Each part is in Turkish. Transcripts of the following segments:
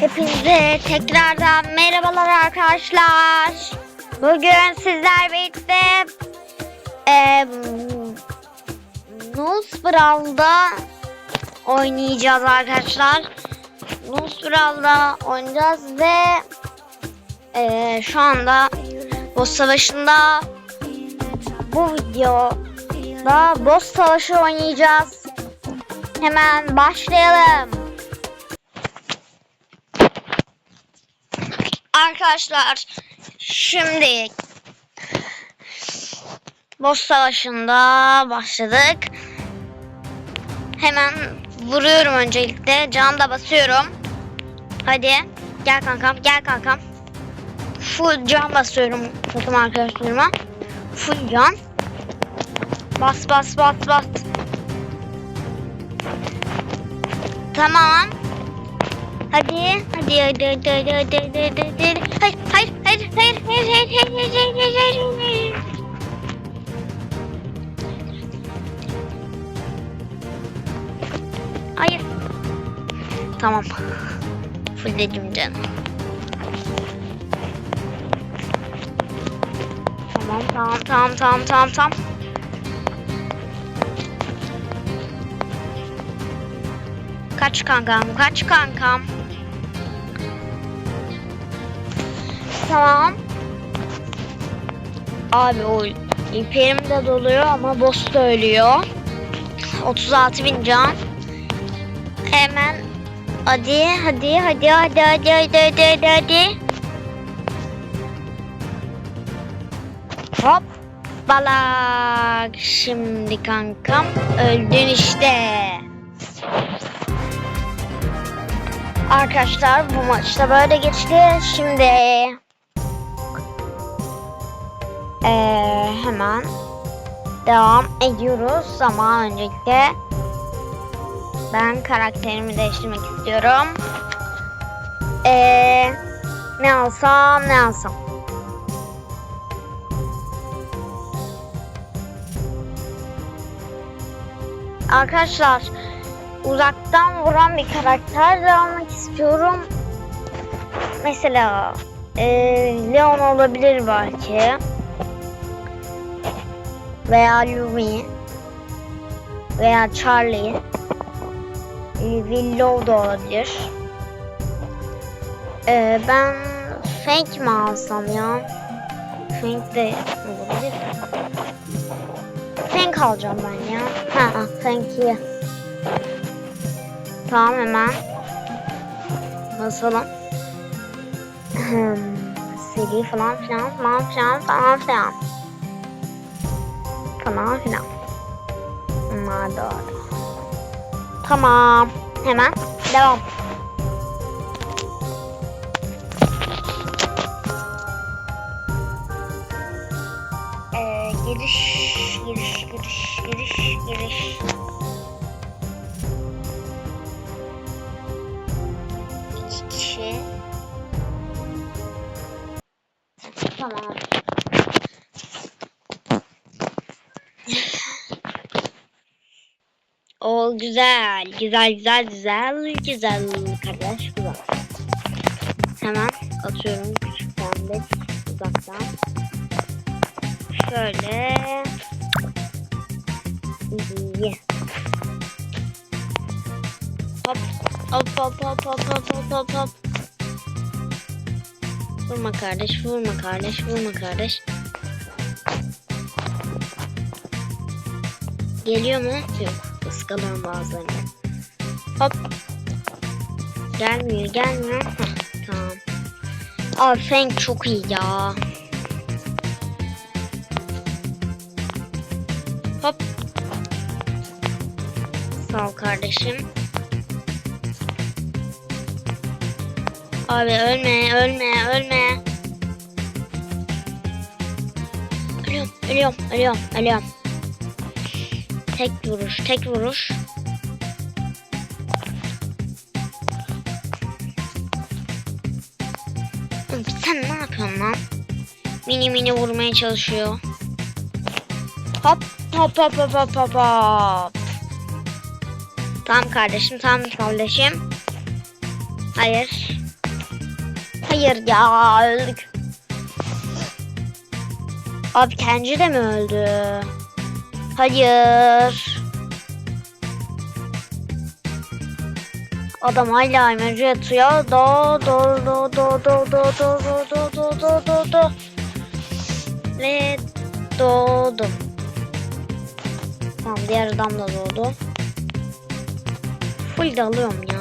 Hepinize tekrardan merhabalar arkadaşlar. Bugün sizler birlikte eee Nusbral'da oynayacağız arkadaşlar. Nusbral'da oynayacağız ve eee, şu anda boss savaşında bu videoda boss savaşı oynayacağız. Hemen başlayalım. Arkadaşlar şimdi boss savaşında başladık. Hemen vuruyorum öncelikle. Can da basıyorum. Hadi gel kankam gel kankam. Full can basıyorum takım arkadaşlarıma. Full can. Bas bas bas bas. Tamam. Hadi, hadi, hadi, hadi, hadi, hadi, hadi, hadi, hadi. Hayır, hayır, hayır, hayır, hayır, hayır, hayır, hayır, hayır, hayır, hayır. Hayır. Tamam. Fullledim canım. Tamam, tamam, tamam, tamam, tamam, tamam. Kaç kankam, kaç kankam. Tamam. Abi o iperim de doluyor ama boss da ölüyor. 36 bin can. Hemen hadi hadi hadi hadi hadi hadi hadi hadi hadi. Hop balak. Şimdi kankam öldün işte. Arkadaşlar bu maçta böyle geçti. Şimdi eee, hemen devam ediyoruz ama öncelikle ben karakterimi değiştirmek istiyorum. Eee, ne alsam ne alsam. Arkadaşlar uzaktan vuran bir karakter de almak istiyorum. Mesela eee, Leon olabilir belki. Veya Lumi. Veya Charlie. Eee, Willow da olabilir. Eee, ben Fang mi alsam ya? Fang de olabilir. Fang alacağım ben ya. Ha, iyi. Tamam hemen. Basalım. Seri falan filan falan filan falan filan. Falan filan. Bunlar doğru. Tamam. Hemen devam. Ee, giriş, giriş, giriş, giriş, giriş. Güzel, güzel, güzel, güzel, güzel kardeş, güzel. Hemen atıyorum küçükten de uzaktan. Şöyle. İyi. Hop, hop, hop, hop, hop, hop, hop, hop. Vurma kardeş, vurma kardeş, vurma kardeş. Geliyor mu? Yok. Iskalan bazılarını. Hop. Gelmiyor, gelmiyor. Heh, tamam. Abi Feng çok iyi ya. Hop. Sağ ol kardeşim. Abi ölme, ölme, ölme. Ölüyorum, ölüyorum, ölüyorum, ölüyorum. Tek vuruş, tek vuruş. Oğlum Sen ne yapıyorsun lan? Mini mini vurmaya çalışıyor. Hop hop hop hop hop hop hop. Tamam kardeşim tamam kardeşim. Hayır. Hayır ya öldük. Abi Kenji de mi öldü? Hayır. Adam hala emoji yatıyor. Do do do do do do do do do do do do do. Ve doğdu. Tamam diğer adam da doğdu. Full de alıyorum ya.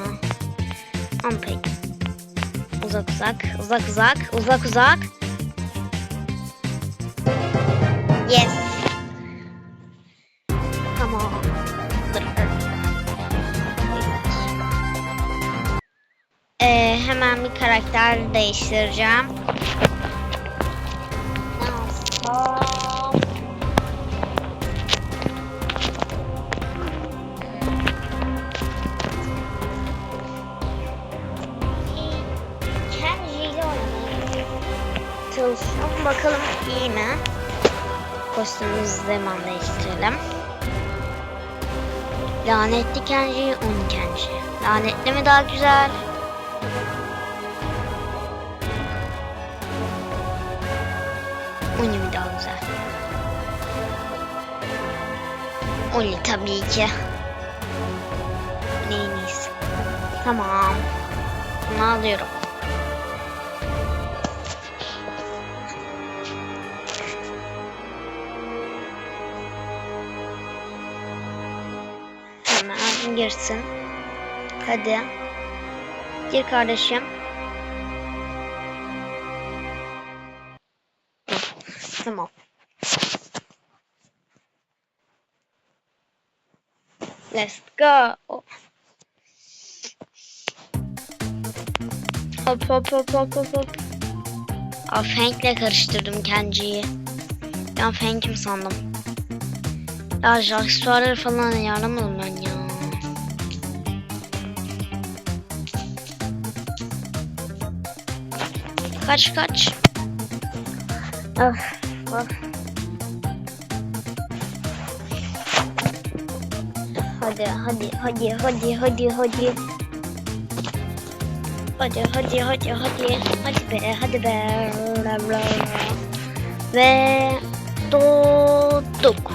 Tamam peki. Uzak uzak, uzak uzak, uzak uzak. Yes. Hemen bir karakter değiştireceğim. Çalışalım bakalım iyi mi? Kostümümüzü hemen değiştirelim. Lanetli Kenji, Oni Kenji. Lanetli mi daha güzel? Oni tabii ki. İyisi. Tamam. Bunu alıyorum. Hemen girsin. Hadi. Gir kardeşim. Let's go. Hop hop hop hop hop hop. Aa, Fank'le karıştırdım Kenji'yi. Ben Fank'im sandım. Ya aksesuarları falan ayarlamadım ben ya. Kaç kaç. Of, of. Hadi hadi hadi hadi hadi hadi. Hadi hadi hadi hadi. Hadi be hadi be. Ve doğduk.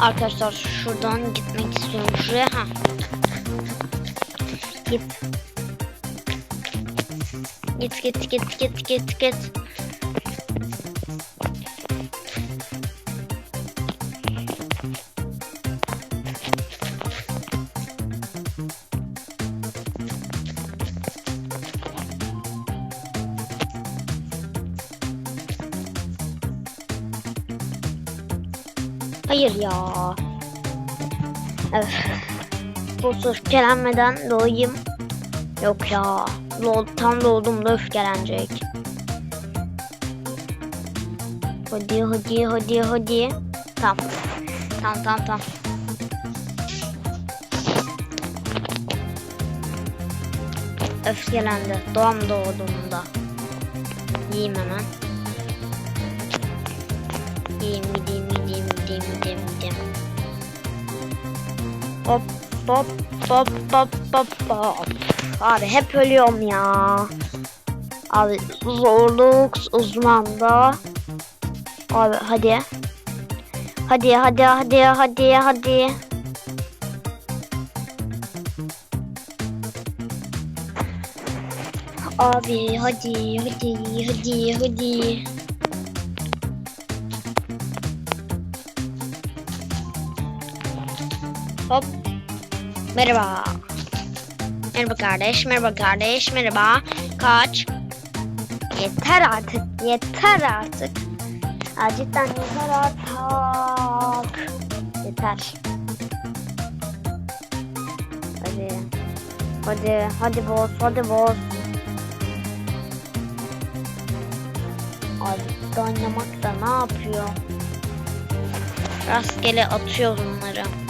Arkadaşlar şuradan gitmek istiyorum şuraya. Ha. Git. Git git git git git git. Hayır ya. Evet. Bu öfkelenmeden doğayım. Yok ya. Doğ, tam doğduğumda öfkelenecek. Hadi hadi hadi hadi. Tamam. Tamam tamam tamam. Öfkelendi. Doğam doğduğumda. Yiyeyim hemen. Hop hop hop hop hop hop. Abi hep ölüyorum ya. Abi zorluk uzmanda. Abi hadi. Hadi hadi hadi hadi hadi. Abi hadi hadi hadi hadi. Hop. Merhaba. Merhaba kardeş, merhaba kardeş, merhaba. Kaç. Yeter artık, yeter artık. Cidden yeter artık. Yeter. Hadi. Hadi, hadi boss, hadi boss. Abi Dynamite da ne yapıyor? Rastgele atıyor bunları.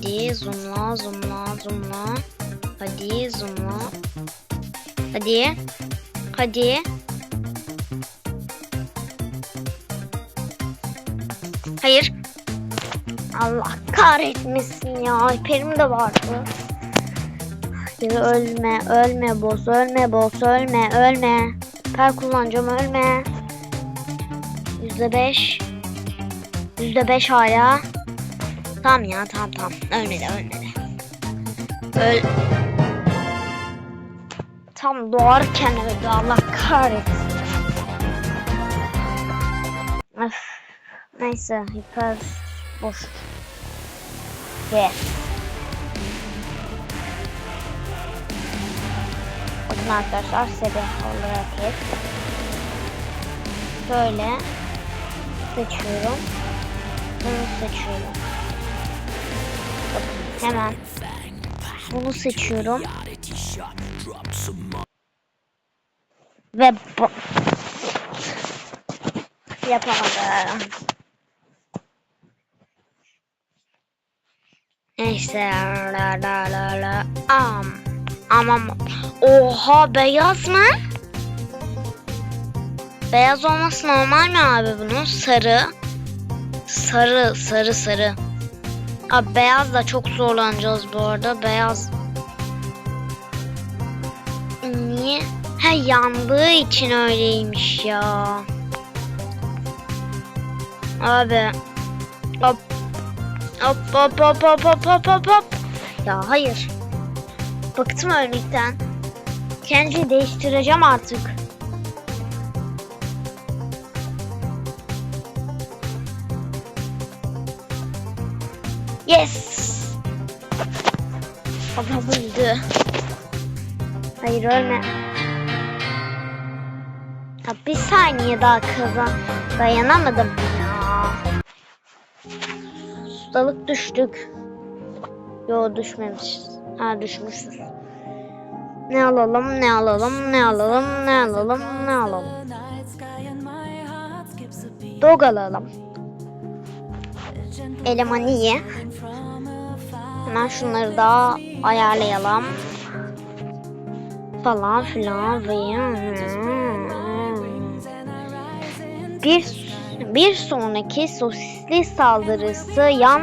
Hadi zoomla zoomla zoomla. Hadi zoomla. Hadi. Hadi. Hayır. Allah kahretmesin ya. Hiperim de vardı. Hayır ölme, ölme boss, ölme boss, ölme, ölme. Hiper kullanacağım, ölme. Yüzde beş. Yüzde beş hala. Tamam ya, tamam tamam. Ölmedi, ölmedi. Öl... Tam doğarken öldü, Allah kahretsin. Öf. Neyse, hiper boş. Ve Bakın arkadaşlar sebep olarak hep böyle seçiyorum. Bunu seçiyorum. Hemen bunu seçiyorum. Ve bu yapamadım. Neyse la la la la am amam oha beyaz mı? Beyaz olması normal mi abi bunun? Sarı. Sarı sarı sarı. Abi beyaz da çok zorlanacağız bu arada. Beyaz. Niye? Ha yandığı için öyleymiş ya. Abi. Hop Hop hop hop hop hop hop hop hop. Ya hayır. Bıktım ölmekten. Kendimi değiştireceğim artık. Yes. Adam öldü. Hayır ölme. Ya bir saniye daha kazan. Dayanamadım ya. Ustalık düştük. Yo düşmemişiz. Ha düşmüşüz. Ne alalım, ne alalım, ne alalım, ne alalım, ne alalım. Dog alalım. Eleman iyi. Hemen şunları da ayarlayalım. Falan filan. Bir bir sonraki sosisli saldırısı yan,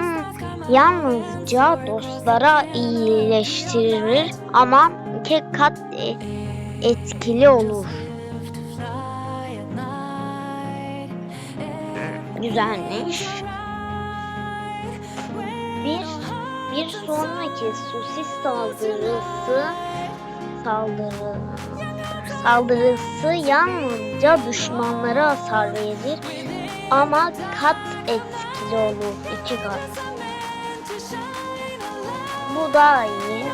yalnızca dostlara iyileştirir ama iki kat e- etkili olur. Güzelmiş. Bir bir sonraki sosis saldırısı saldırı saldırısı yalnızca düşmanlara hasar verir ama kat etkili olur. iki kat. Bu daha iyi.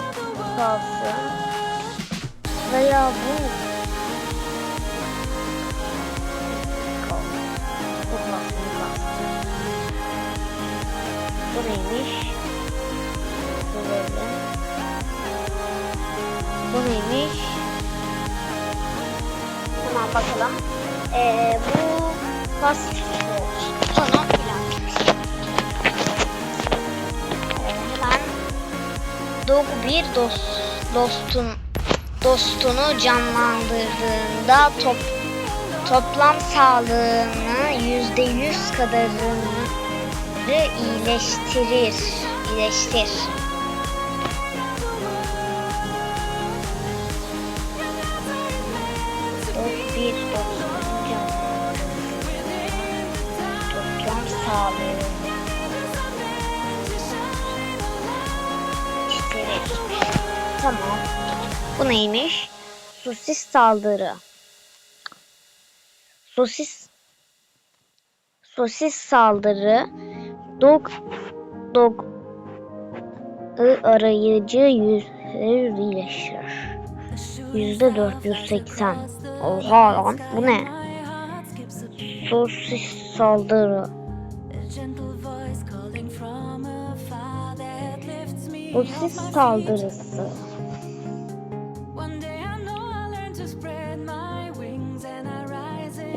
Kalsın. Veya bu Bu neymiş? Bu böyle. Bu neymiş? Hemen bakalım. Ee, bu falan filan. Ee, hemen Dog bir dost, dostun dostunu canlandırdığında top, toplam sağlığını yüzde yüz kadarını iyileştirir. iyileştir. Dog bir canlandırdığında toplam sağlığını iyileştirir. Tamam. Bu neymiş? Sosis saldırı. Sosis sosis saldırı dog dog arayıcı yüz iyileşir. Yüzde 480. Oha lan bu ne? Sosis saldırı. Sosis saldırısı.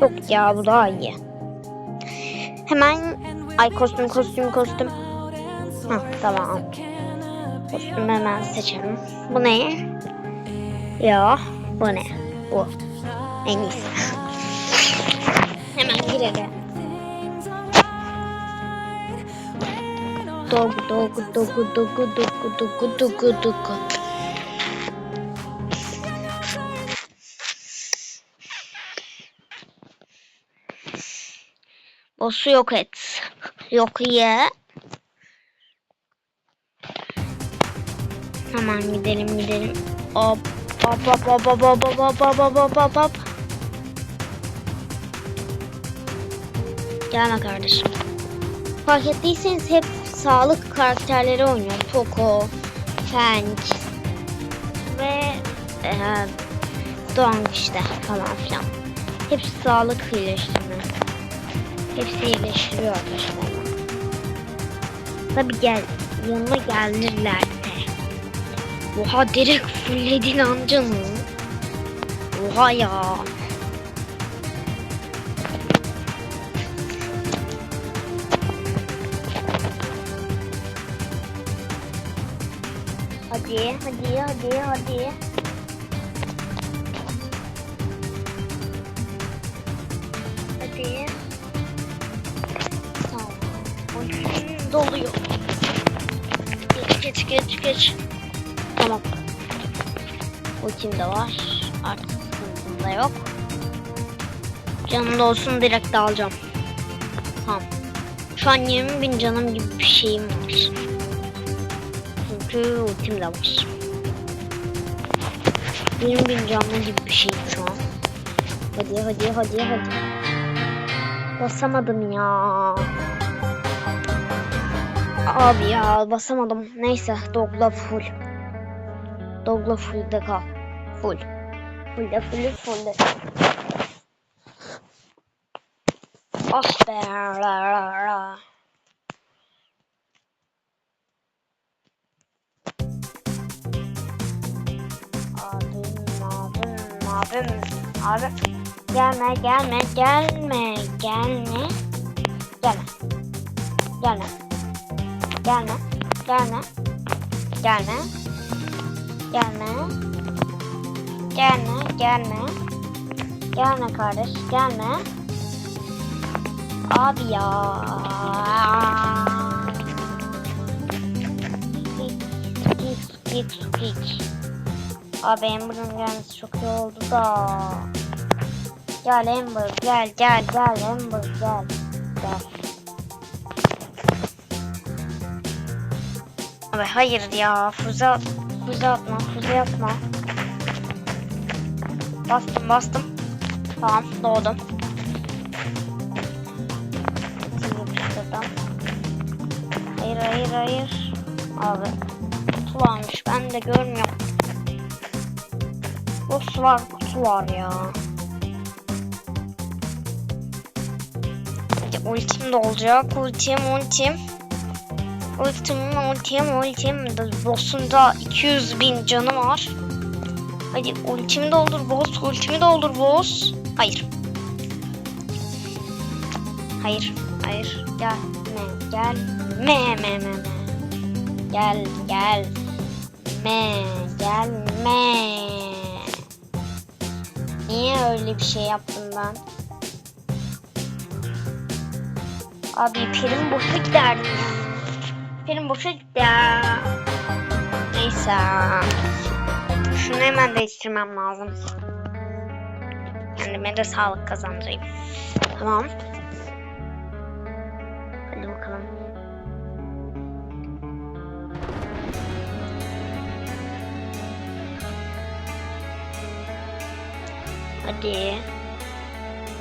Yok ya bu daha iyi. Hemen ay kostüm kostüm kostüm. Hah tamam. Kostüm hemen seçelim. Bu ne? Ya bu ne? Bu. En iyisi. hemen girelim. Dog dog dog dog dog dog dog dog. Boss'u yok et. Yok ye. Hemen gidelim gidelim. Hop hop hop hop hop hop hop hop hop hop hop hop. Gelme kardeşim. Fark ettiyseniz hep sağlık karakterleri oynuyor. Poco, Fang ve e, Dong işte falan filan. Hepsi sağlık iyileştirme. Hepsi iyileştiriyor arkadaşlar. Tabi gel yanıma gelirler de. Oha direkt fullledin amcanı. Oha ya. Hadi, hadi, hadi, hadi. Hadi. Tamam. Doluyor. Geç, geç. Tamam. Ultim de var. Artık da yok. Canım olsun direkt alacağım. Tamam. Şu an 20 bin canım gibi bir şeyim var. Çünkü ultim de var. 20 bin canlı gibi bir şey şu an. Hadi hadi hadi hadi. Basamadım ya. Abi ya basamadım. Neyse dogla full. Dogla full de kal. Full. Full de full full de. Ah be. La. Abim, abim, abim, abim. Gelme, gelme, gelme, gelme. Gelme. Gelme. Gelme. Gelme. Gelme. Gelme. Gelme, gelme. Gelme kardeş, gelme. Abi ya. Git, git, git. Abi Amber'ın gelmesi çok iyi oldu da. Gel Amber gel gel gel Amber gel. Gel. Abi hayır ya füze, at- füze atma füze atma. Bastım bastım. Tamam doğdum. Hayır hayır hayır. Abi kutu varmış ben de görmüyorum. Boss var kutu var ya. Ultim de olacak. Ultim ultim. Ultim ultim ultim. Boss'un da 200 bin canı var. Hadi ultimi doldur boss. Ultimi doldur boss. Hayır. Hayır. Hayır. Gelme. Gelme. Me me me. Gel gel. Me. Gelme. Niye öyle bir şey yaptım ben? Abi prim boşa giderdi Prim boşa gitti ya. Neyse. Şunu hemen değiştirmem lazım. Kendime de sağlık kazandırayım. Tamam. Hadi bakalım. Hadi.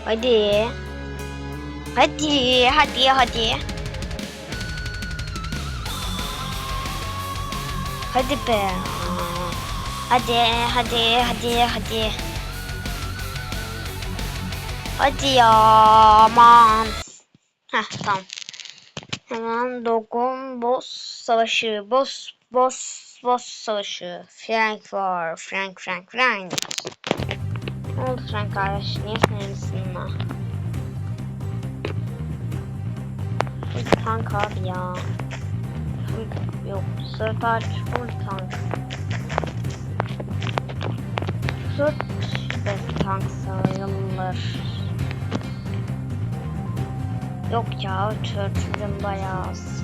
Hadi. Hadi, hadi, hadi. Hadi be. Hadi, hadi, hadi, hadi. Hadi ya, aman. Heh, tamam. Hemen Dogon Boss Savaşı. Boss, Boss, Boss Savaşı. Frank var. Frank, Frank, Frank. Ne oldu Frank kardeş? Niye sinirlisin lan? Full tank abi ya yok. Bu sefer full tank. Dört ve tank sayılır. Yok ya Churchill'in bayağı az.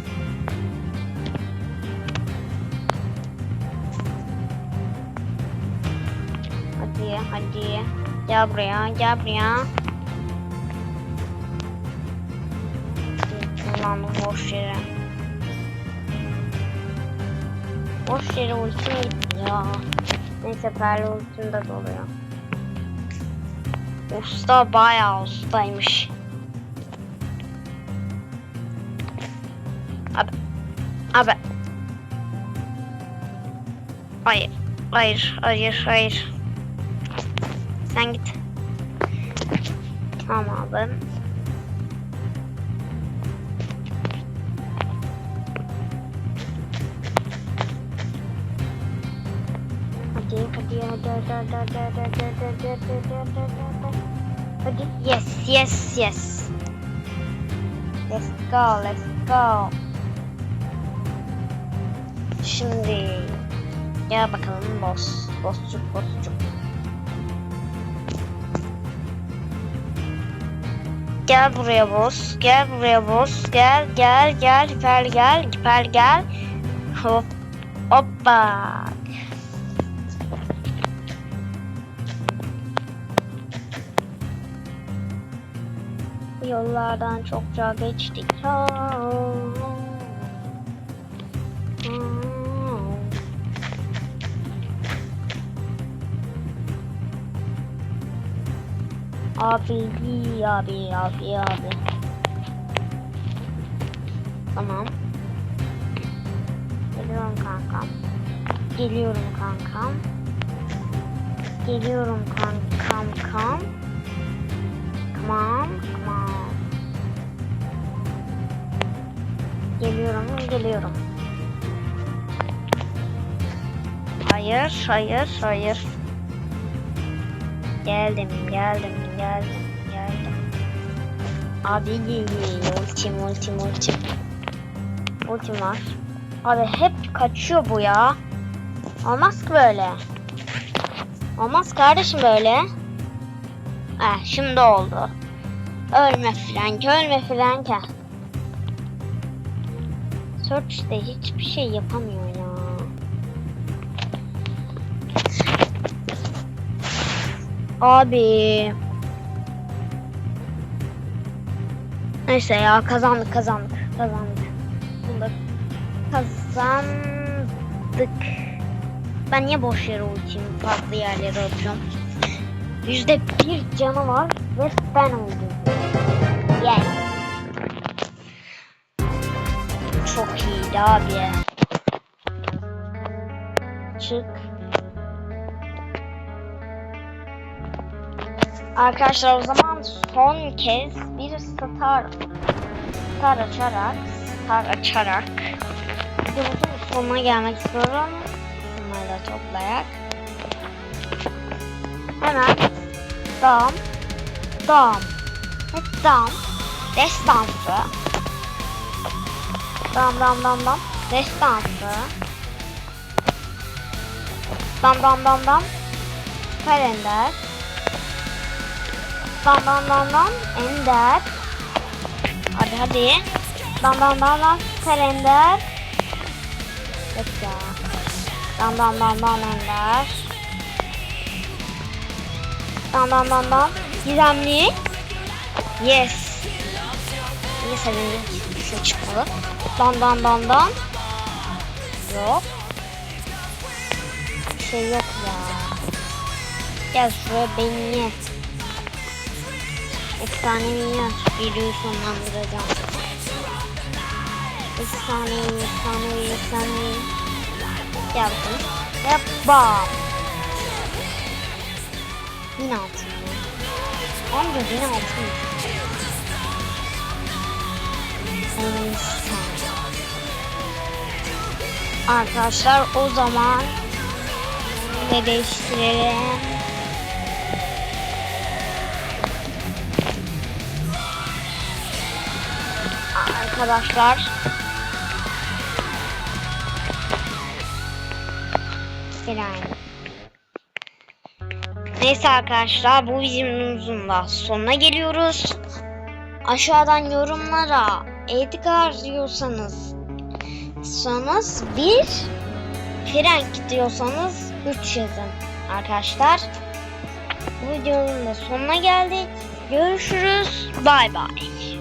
Hadi hadi. Gel buraya gel buraya. Lan boş yere. Boş yere ultim gitti ya. Neyse perli ultim de doluyor. Usta bayağı ustaymış. Abi. Abi. Hayır. Hayır. Hayır. Hayır. Sen git. Tamam abi. Yes yes yes. Let's go let's go. Şimdi Gel bakalım boss Bossçuk bossçuk. Gel buraya boss Gel buraya boss. Gel gel gel Hiper gel Hiper gel. Hop Hoppa yollardan çokça geçtik. Abi, abi, abi, abi. Tamam. Geliyorum kankam. Geliyorum kankam. Geliyorum kankam kam. Come Geliyorum, geliyorum. Hayır, hayır, hayır. Geldim, geldim, geldim, geldim. Abi ultim, ultim, ultim. Ultim var. Abi hep kaçıyor bu ya. Olmaz ki böyle. Olmaz kardeşim böyle. Eh şimdi oldu. Ölme Frank, ölme Frank. Search de hiçbir şey yapamıyor ya. Abi. Neyse ya kazandık kazandık kazandık. Bunda kazandık. Ben niye boş yere ultimi farklı yerlere atıyorum? Yüzde bir canı var ve ben öldüm. Yes. Çok iyiydi abi. Çık. Arkadaşlar o zaman son kez bir star star açarak star açarak videomuzun sonuna gelmek istiyorum. Bunları da toplayarak. Hemen dam dam dam destansı dam dam dam dam destansı dam dam dam dam kalender. Dam dam dam dam ender. Hadi hadi. Dam dam dam dam kalender. Yok ya. Dam dam dam dam ender. Dam dam dam dam. Gizemli. Yes. Niye sevindim? Şu çıkmalı. Dan dan dan dan. Yok. Bir şey yok ya. Gel şuraya beni ye. Efsane milyar. Videoyu sonlandıracağım. Efsane, efsane, efsane. Yaptım. Ve bam. Yine altın. Amca yine altın. Efsane. Arkadaşlar o zaman ve değiştirelim. Arkadaşlar Selam. Neyse arkadaşlar bu videomuzun da sonuna geliyoruz. Aşağıdan yorumlara Edgar diyorsanız sanız bir Frank diyorsanız 3 yazın arkadaşlar. Bu videonun da sonuna geldik. Görüşürüz. Bay bay.